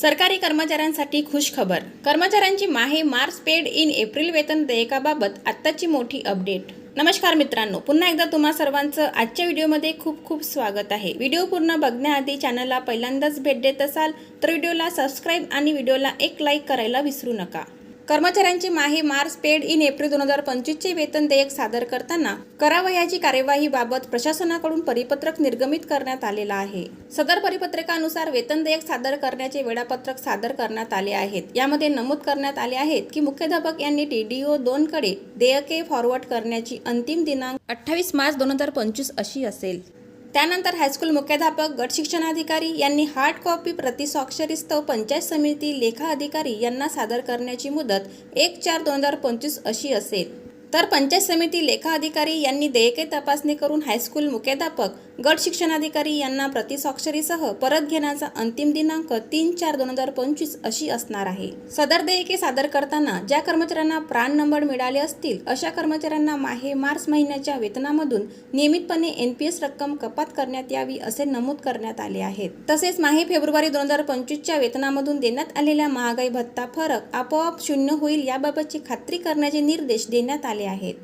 सरकारी कर्मचाऱ्यांसाठी खुश खबर कर्मचाऱ्यांची माहे मार्च पेड इन एप्रिल वेतन देयकाबाबत आत्ताची मोठी अपडेट. नमस्कार मित्रांनो पुन्हा एकदा तुम्हा सर्वांचं आजच्या व्हिडिओमध्ये खूप खूप स्वागत आहे. व्हिडिओ पूर्ण बघण्याआधी चॅनलला पहिल्यांदाच भेट देत असाल तर व्हिडिओला सबस्क्राईब आणि व्हिडिओला एक लाईक करायला विसरू नका. कर्मचाऱ्यांची माही मार्च पेड इन एप्रिल दोन हजार पंचवीसचे वेतन देयक सादर करताना करावयाची कार्यवाहीबाबत प्रशासनाकडून परिपत्रक निर्गमित करण्यात आलेला आहे. सदर परिपत्रकानुसार वेतन देयक सादर करण्याचे वेळापत्रक सादर करण्यात आले आहेत. यामध्ये नमूद करण्यात आले आहेत की मुख्याध्यापक यांनी टीडीओ दोन कडे देयके फॉरवर्ड करण्याची अंतिम दिनांक अठ्ठावीस मार्च दोन हजार पंचवीस अशी असेल. त्यानंतर हायस्कूल मुख्याध्यापक गट शिक्षणाधिकारी यांनी हार्ड कॉपी प्रतिस्वाक्षरीस्तव पंचायत समिती लेखा अधिकारी यांना सादर करण्याची मुदत एक चार दोन हजार पंचवीस अशी असेल. तर पंचायत समिती लेखा अधिकारी यांनी देयके तपासणी करून हायस्कूल मुख्याध्यापक गट शिक्षणाधिकारी यांना प्रतिस्वाक्षरीसह परत घेण्याचा अंतिम दिनांक तीन चार दोन हजार पंचवीस अशी असणार आहे. सदर देयके सादर करताना ज्या कर्मचाऱ्यांना प्राण नंबर मिळाले असतील अशा कर्मचाऱ्यांना माहे मार्च महिन्याच्या वेतनामधून नियमितपणे एनपीएस रक्कम कपात करण्यात यावी असे नमूद करण्यात आले आहेत. तसेच माहे फेब्रुवारी दोन हजार पंचवीसच्या वेतनामधून देण्यात आलेल्या महागाई भत्ता फरक आपोआप शून्य होईल याबाबतची खात्री करण्याचे निर्देश देण्यात आले आहेत.